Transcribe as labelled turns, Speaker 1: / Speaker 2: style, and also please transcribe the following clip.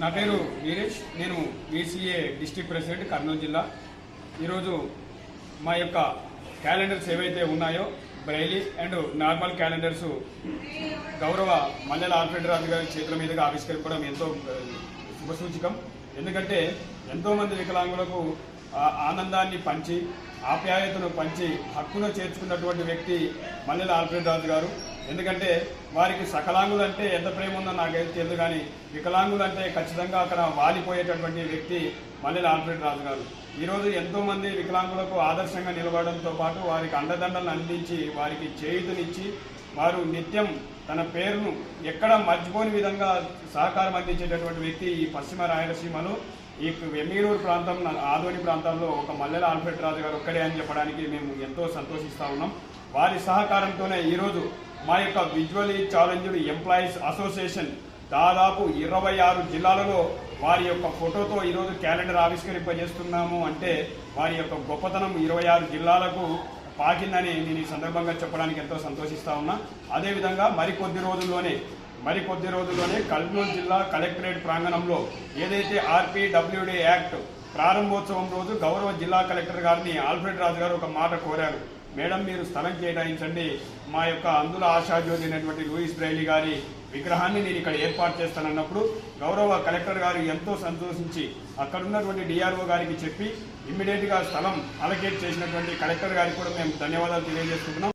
Speaker 1: నా పేరు వీరేష్. నేను బీసీఏ డిస్ట్రిక్ట్ ప్రెసిడెంట్ కర్నూలు జిల్లా. ఈరోజు మా యొక్క క్యాలెండర్స్ ఏవైతే ఉన్నాయో బ్రైలీ అండ్ నార్మల్ క్యాలెండర్స్ గౌరవ మల్లెల ఆల్ఫ్రెడ్ రాజు గారి చేతుల మీదుగా ఆవిష్కరించడం ఎంతో శుభసూచకం. ఎందుకంటే ఎంతోమంది వికలాంగులకు ఆనందాన్ని పంచి ఆప్యాయతను పంచి హక్కును చేర్చుకున్నటువంటి వ్యక్తి మల్లెల ఆల్ఫ్రెడ్ రాజు గారు. ఎందుకంటే వారికి సకలాంగులు అంటే ఎంత ప్రేమ ఉందో నాకైతే తెలియదు కానీ వికలాంగులు అంటే ఖచ్చితంగా అక్కడ వాలిపోయేటటువంటి వ్యక్తి మల్లెల ఆల్ఫ్రెడ్ రాజు గారు. ఈరోజు ఎంతోమంది వికలాంగులకు ఆదర్శంగా నిలబడడంతో పాటు వారికి అండదండలను అందించి వారికి చేయుతనిచ్చి వారు నిత్యం తన పేరును ఎక్కడ మర్చిపోని విధంగా సహకారం అందించేటటువంటి వ్యక్తి ఈ పశ్చిమ రాయలసీమలో ఈ వెమ్మీరూరు ప్రాంతం ఆదోని ప్రాంతంలో ఒక మల్లెల ఆల్ఫ్రెడ్ రాజు గారు ఒక్కడే అని చెప్పడానికి మేము ఎంతో సంతోషిస్తా ఉన్నాం. వారి సహకారంతోనే ఈరోజు మా యొక్క విజువలీ ఛాలెంజ్డ్ ఎంప్లాయీస్ అసోసియేషన్ దాదాపు ఇరవై ఆరు జిల్లాలలో వారి యొక్క ఫోటోతో ఈరోజు క్యాలెండర్ ఆవిష్కరింపజేస్తున్నాము అంటే వారి యొక్క గొప్పతనం ఇరవై ఆరు జిల్లాలకు పాకిందని నేను ఈ సందర్భంగా చెప్పడానికి ఎంతో సంతోషిస్తా ఉన్నా. అదేవిధంగా మరికొద్ది రోజుల్లోనే మరికొద్ది రోజుల్లోనే కర్నూలు జిల్లా కలెక్టరేట్ ప్రాంగణంలో ఏదైతే ఆర్పీడబ్ల్యూడి యాక్ట్ ప్రారంభోత్సవం రోజు గౌరవ జిల్లా కలెక్టర్ గారిని ఆల్ఫ్రెడ్ రాజు గారు ఒక మాట కోరారు. మేడం మీరు స్థలం కేటాయించండి. మా యొక్క అందుల ఆశాజ్యోతి అయినటువంటి లూయిస్ బ్రైలీ గారి విగ్రహాన్ని నేను ఇక్కడ ఏర్పాటు చేస్తానన్నప్పుడు గౌరవ కలెక్టర్ గారు ఎంతో సంతోషించి అక్కడ ఉన్నటువంటి డిఆర్ఓ గారికి చెప్పి ఇమ్మీడియట్గా స్థలం అలకేట్ చేసినటువంటి కలెక్టర్ గారికి కూడా మేము ధన్యవాదాలు తెలియజేస్తున్నాం